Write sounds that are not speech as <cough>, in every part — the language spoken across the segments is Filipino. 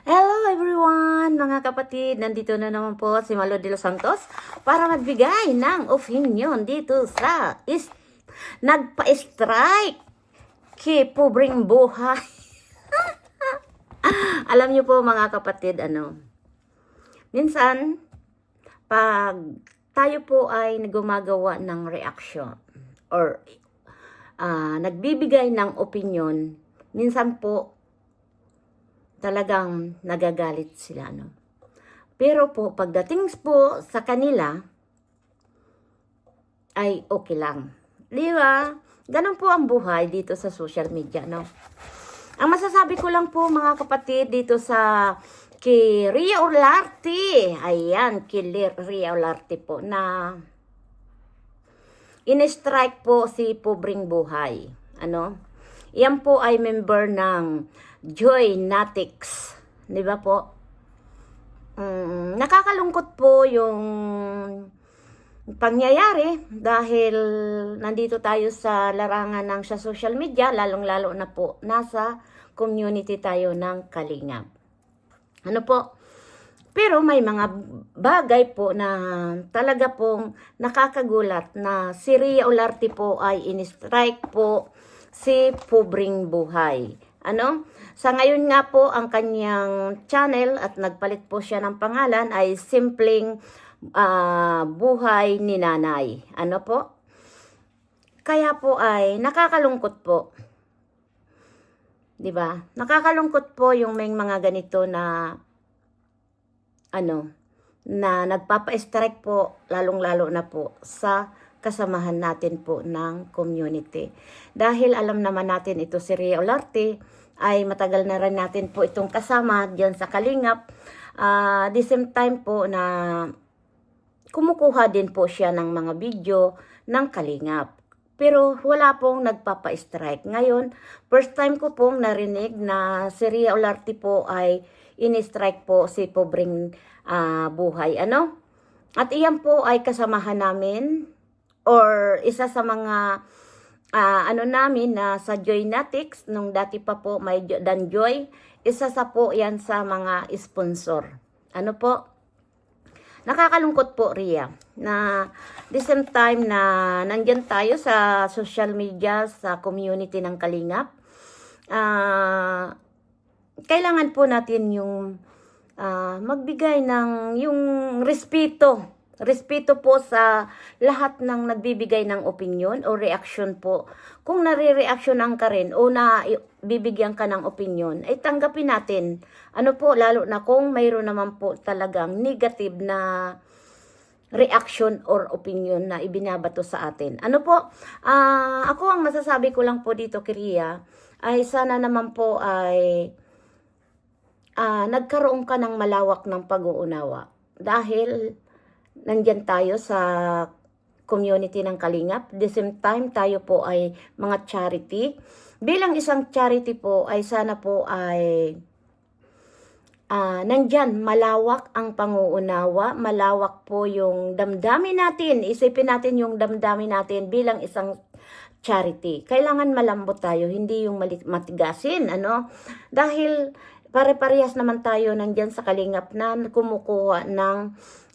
Hello everyone, mga kapatid. Nandito na naman po si Malo de los Santos para magbigay ng opinion dito sa is nagpa-strike kay Pobreng Buhay. <laughs> Alam niyo po mga kapatid, ano, minsan, pag tayo po ay gumagawa ng reaction or ah, nagbibigay ng opinion, minsan po talagang nagagalit sila, no? Pero po, pagdating po sa kanila, ay okay lang. Di ba? Ganun po ang buhay dito sa social media, no? Ang masasabi ko lang po, mga kapatid, dito sa kay Ria Olarte, ayan, kay Ria Olarte po, na in-strike po si Pobreng Buhay. Ano? Yan po ay member ng Joy Natics. Di ba po? Mm, nakakalungkot po yung pangyayari dahil nandito tayo sa larangan ng sa social media, lalong-lalo na po nasa community tayo ng Kalingap. Ano po? Pero may mga bagay po na talaga pong nakakagulat na si Ria Olarte po ay in-strike po si Pobreng Buhay. Ano? Sa ngayon nga po ang kanyang channel at nagpalit po siya ng pangalan ay Simpleng ah, Buhay ni Nanay. Ano po? Kaya po ay nakakalungkot po. 'Di ba? Nakakalungkot po yung may mga ganito na ano na nagpapa-strike po lalong-lalo na po sa kasamahan natin po ng community. Dahil alam naman natin ito si Ria Olarte ay matagal na rin natin po itong kasama diyan sa Kalingap. Ah, the same time po na kumukuha din po siya ng mga video ng Kalingap. Pero wala pong nagpapa-strike. Ngayon, first time ko pong narinig na si Ria Olarte po ay in-strike po si Pobreng ah, Buhay. Ano? At iyan po ay kasamahan namin or isa sa mga ah, ano namin na sa Joy Natics nung dati pa po may Jo- Dan Joy, isa sa po yan sa mga sponsor. Ano po? Nakakalungkot po, Ria, na the same time na nandyan tayo sa social media, sa community ng Kalingap, ah, kailangan po natin yung ah, magbigay ng yung respeto. Respeto po sa lahat ng nagbibigay ng opinion o reaction po. Kung nare-reactionan ka rin o na bibigyan ka ng opinion, ay tanggapin natin. Ano po, lalo na kung mayroon naman po talagang negative na reaction or opinion na ibinabato sa atin. Ano po, ah, ako ang masasabi ko lang po dito, Kiria, ay sana naman po ay ah, nagkaroon ka ng malawak ng pag-uunawa. Dahil nandyan tayo sa community ng Kalingap. The same time, tayo po ay mga charity. Bilang isang charity po, ay sana po ay ah nandyan, malawak ang panguunawa, malawak po yung damdamin natin. Isipin natin yung damdamin natin bilang isang charity. Kailangan malambot tayo, hindi yung matigasin, ano? Dahil pare-parehas naman tayo nandyan sa kalingap na kumukuha ng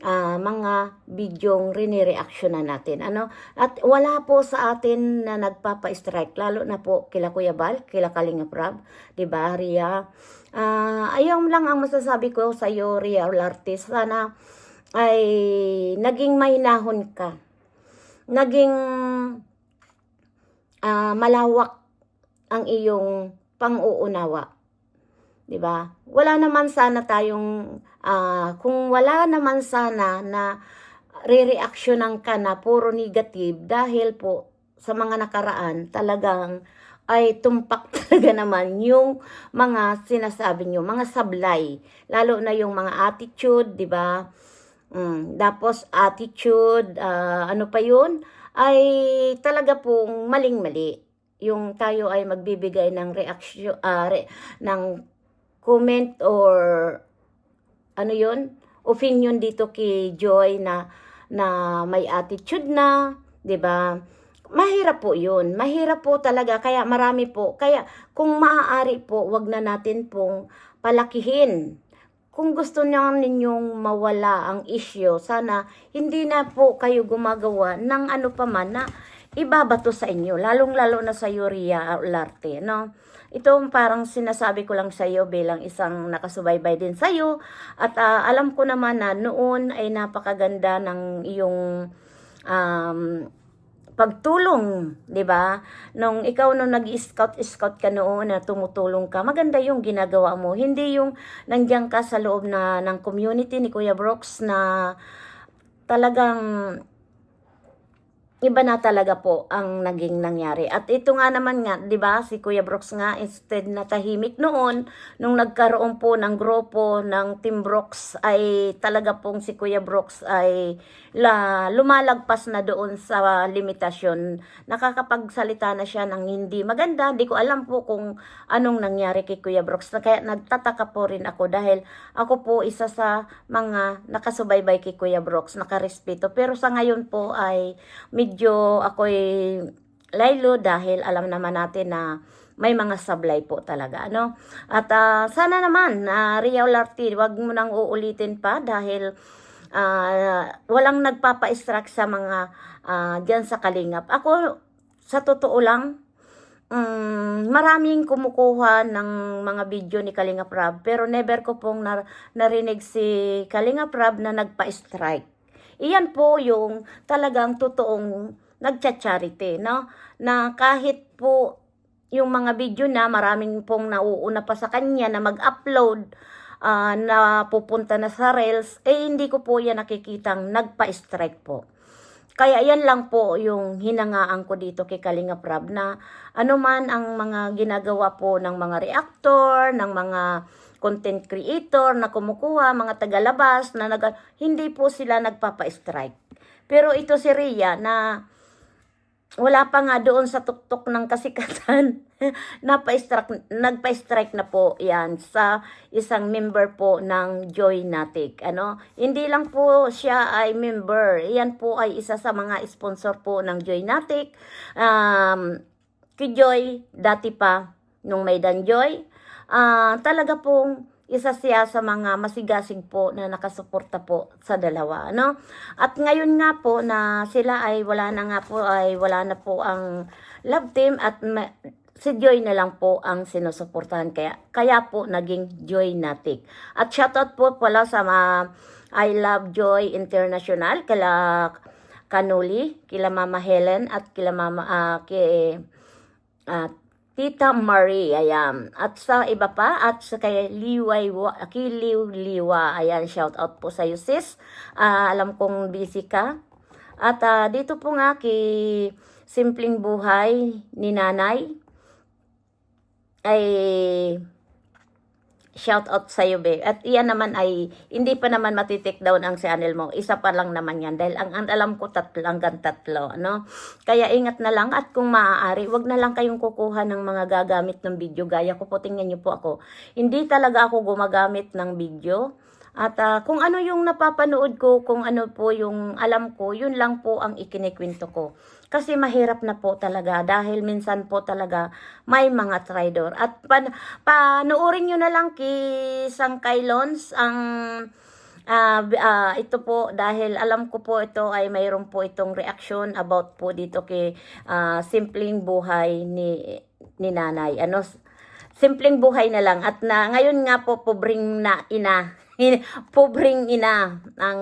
ah, mga bidyong rinireaction na natin. Ano? At wala po sa atin na nagpapa-strike, lalo na po kila Kuya Bal, kila Kalingap Rab, di ba, Ria? Ah, ayun lang ang masasabi ko sa iyo, Ria Olarte. Sana ay naging mahinahon ka. Naging ah, malawak ang iyong pang-uunawa. 'Di ba? Wala naman sana tayong ah, kung wala naman sana na re-reactionan ka na puro negative dahil po sa mga nakaraan talagang ay tumpak <laughs> talaga naman yung mga sinasabi nyo, mga sablay. Lalo na yung mga attitude, di ba? Mm, tapos attitude, ah, ano pa yun? Ay talaga pong maling-mali. Yung tayo ay magbibigay ng reaction, ah, re- ng comment or ano yun? Opinion dito kay Joy na na may attitude na, 'di ba? Mahirap po 'yun. Mahirap po talaga kaya marami po. Kaya kung maaari po, wag na natin pong palakihin. Kung gusto niyo ninyong mawala ang issue, sana hindi na po kayo gumagawa ng ano pa man na ibabato sa inyo, lalong-lalo na sa Yuria Olarte, no? Ito ang parang sinasabi ko lang sa iyo bilang isang nakasubaybay din sa iyo at ah, alam ko naman na noon ay napakaganda ng iyong um, pagtulong, 'di ba? Nung ikaw nung nag-scout scout ka noon na tumutulong ka, maganda yung ginagawa mo. Hindi yung nandiyan ka sa loob na ng community ni Kuya Brooks na talagang iba na talaga po ang naging nangyari. At ito nga naman nga, 'di ba, si Kuya Brooks nga instead na tahimik noon nung nagkaroon po ng grupo ng Team Brooks ay talaga pong si Kuya Brooks ay la, lumalagpas na doon sa limitasyon. Nakakapagsalita na siya ng hindi maganda. Di ko alam po kung anong nangyari kay Kuya Brooks. Na Kaya nagtataka po rin ako dahil ako po isa sa mga nakasubaybay kay Kuya Brooks, nakarespeto. Pero sa ngayon po ay medyo ako'y laylo dahil alam naman natin na may mga sablay po talaga, ano? At ah, sana naman, na Ria Olarte, wag mo nang uulitin pa dahil ah, walang nagpapa-extract sa mga ah, dyan sa Kalingap. Ako, sa totoo lang, mm, maraming kumukuha ng mga video ni Kalingap Rab, pero never ko pong nar- narinig si Kalingap Rab na nagpa-strike. Iyan po yung talagang totoong nagcha-charity, no? Na kahit po yung mga video na maraming pong nauuna pa sa kanya na mag-upload ah, na pupunta na sa Reels, eh hindi ko po yan nakikitang nagpa-strike po. Kaya yan lang po yung hinangaan ko dito kay Kalinga Prab na ano man ang mga ginagawa po ng mga reactor, ng mga content creator na kumukuha, mga tagalabas na nag hindi po sila nagpapa-strike. Pero ito si Rhea na wala pa nga doon sa tuktok ng kasikatan. <laughs> Napa-strike, nagpa-strike na po yan sa isang member po ng Joy Natic. Ano? Hindi lang po siya ay member. Yan po ay isa sa mga sponsor po ng Joy Natic. Um, kay Joy, dati pa, nung may Dan Ah, talaga pong isa siya sa mga masigasig po na nakasuporta po sa dalawa, no? At ngayon nga po na sila ay wala na nga po ay wala na po ang love team at si Joy na lang po ang sinusuportahan kaya kaya po naging Joy Natic. At shoutout po pala sa mga I Love Joy International kila Kanuli, kila Mama Helen at kila Mama ah, kay ah, Tita Marie, ayan. At sa iba pa, at sa kay Liway, Wa- kay Liw Liwa, ayan, shout out po sa iyo sis. Ah, alam kong busy ka. At ah, dito po nga kay Simpleng Buhay ni Nanay, ay shout out sa iyo, be. At iyan naman ay hindi pa naman matitik down ang channel mo. Isa pa lang naman yan dahil ang, ang alam ko tatlo hanggang tatlo, no? Kaya ingat na lang at kung maaari, wag na lang kayong kukuha ng mga gagamit ng video gaya ko po tingnan niyo po ako. Hindi talaga ako gumagamit ng video. At ah, kung ano yung napapanood ko, kung ano po yung alam ko, yun lang po ang ikinikwento ko. Kasi mahirap na po talaga dahil minsan po talaga may mga trader. At pan panoorin nyo na lang kay Sang Kailons ang b- ah, ito po dahil alam ko po ito ay mayroon po itong reaction about po dito kay ah, simpleng buhay ni ni nanay. Ano simpleng buhay na lang at na ngayon nga po pobring na ina <laughs> pobring ina ang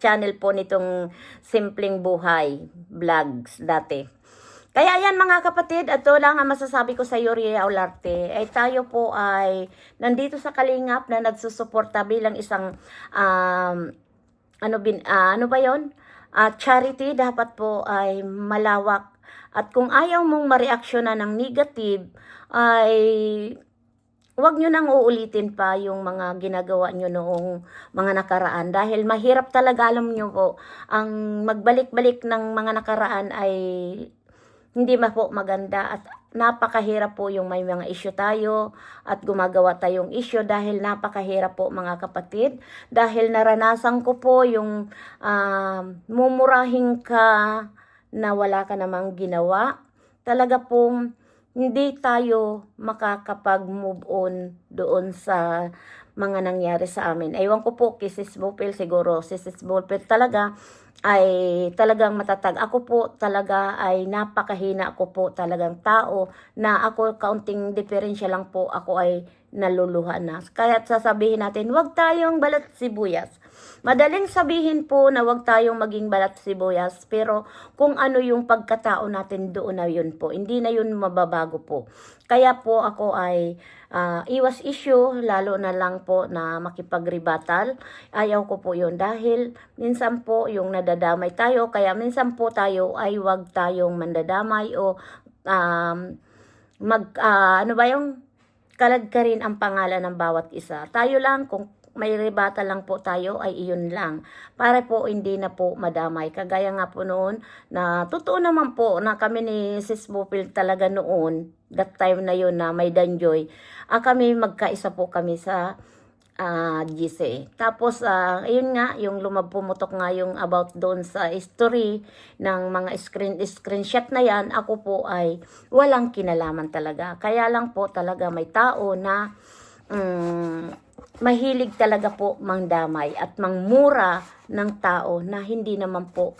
channel po nitong simpleng buhay vlogs dati kaya yan mga kapatid, ito lang ang masasabi ko sa iyo, Ria Olarte, ay tayo po ay nandito sa Kalingap na nagsusuporta bilang isang um, ano bin ah, ano ba 'yon? Ah, charity dapat po ay malawak at kung ayaw mong mareaksyonan ng negative ay Huwag nyo nang uulitin pa yung mga ginagawa nyo noong mga nakaraan. Dahil mahirap talaga alam nyo po ang magbalik-balik ng mga nakaraan ay hindi ma po maganda at napakahirap po yung may mga issue tayo at gumagawa tayong issue dahil napakahirap po mga kapatid. Dahil naranasan ko po yung ah, mumurahin ka na wala ka namang ginawa. Talaga pong hindi tayo makakapag-move on doon sa mga nangyari sa amin. Ewan ko po, kay Sis Bopil siguro, si Sis Bopil talaga ay talagang matatag. Ako po talaga ay napakahina ako po talagang tao na ako kaunting diferensya lang po ako ay naluluha na. Kaya sasabihin natin, wag tayong balat sibuyas. Madaling sabihin po na wag tayong maging balat sibuyas, pero kung ano yung pagkatao natin doon na yun po, hindi na yun mababago po. Kaya po ako ay ah, iwas issue, lalo na lang po na makipagribatal. Ayaw ko po yun dahil minsan po yung nadadamay tayo, kaya minsan po tayo ay wag tayong mandadamay o um, mag, ah, ano ba yung kalad ka rin ang pangalan ng bawat isa. Tayo lang, kung may rebata lang po tayo, ay iyon lang. Para po hindi na po madamay. Kagaya nga po noon, na totoo naman po na kami ni Sis Bupil talaga noon, that time na yun na may danjoy, ah, kami magkaisa po kami sa ah GC. Tapos, ah, ayun nga, yung lumapumutok nga yung about doon sa history ng mga screen, screenshot na yan, ako po ay walang kinalaman talaga. Kaya lang po talaga may tao na mm, mahilig talaga po mangdamay at mangmura ng tao na hindi naman po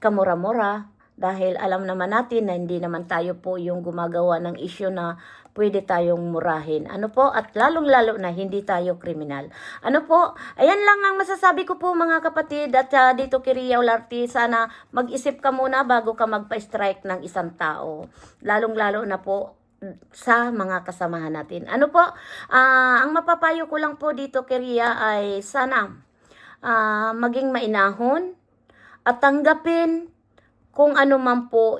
kamura-mura dahil alam naman natin na hindi naman tayo po yung gumagawa ng issue na pwede tayong murahin. Ano po? At lalong-lalo na hindi tayo kriminal. Ano po? Ayan lang ang masasabi ko po mga kapatid at ah, dito kay Ria Olarte, sana mag-isip ka muna bago ka magpa-strike ng isang tao. Lalong-lalo na po sa mga kasamahan natin. Ano po? Ah, ang mapapayo ko lang po dito kay Ria ay sana ah, maging mainahon at tanggapin kung ano man po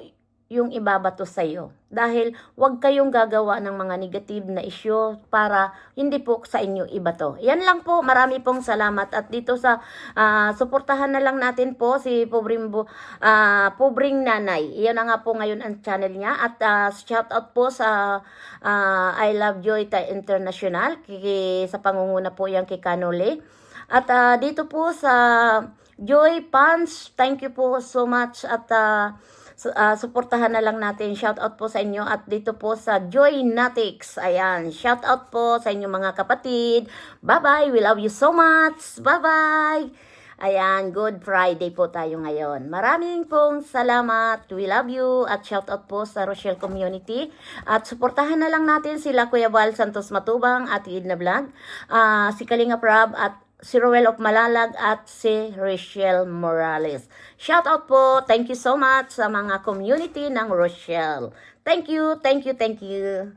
yung ibabato sa iyo. Dahil wag kayong gagawa ng mga negative na issue para hindi po sa inyo ibato. Yan lang po. Marami pong salamat. At dito sa ah, suportahan na lang natin po si Pobring, Bu- ah, Pobring Nanay. Yan na nga po ngayon ang channel niya. At ah, shout out po sa ah, I Love Joy International. Kiki, sa pangunguna po yan kay Kanole. At ah, dito po sa Joy Pants, thank you po so much at ah, ah, suportahan na lang natin. Shout out po sa inyo at dito po sa Joy Natics. Ayan, shout out po sa inyo mga kapatid. Bye-bye. We love you so much. Bye-bye. Ayan, Good Friday po tayo ngayon. Maraming pong salamat. We love you. At shout out po sa Rochelle Community. At suportahan na lang natin sila Kuya Val Santos Matubang at Idna Vlog. ah, si Kalinga Prab at si Roel of Malalag at si Rochelle Morales. Shout out po. Thank you so much sa mga community ng Rochelle. Thank you, thank you, thank you.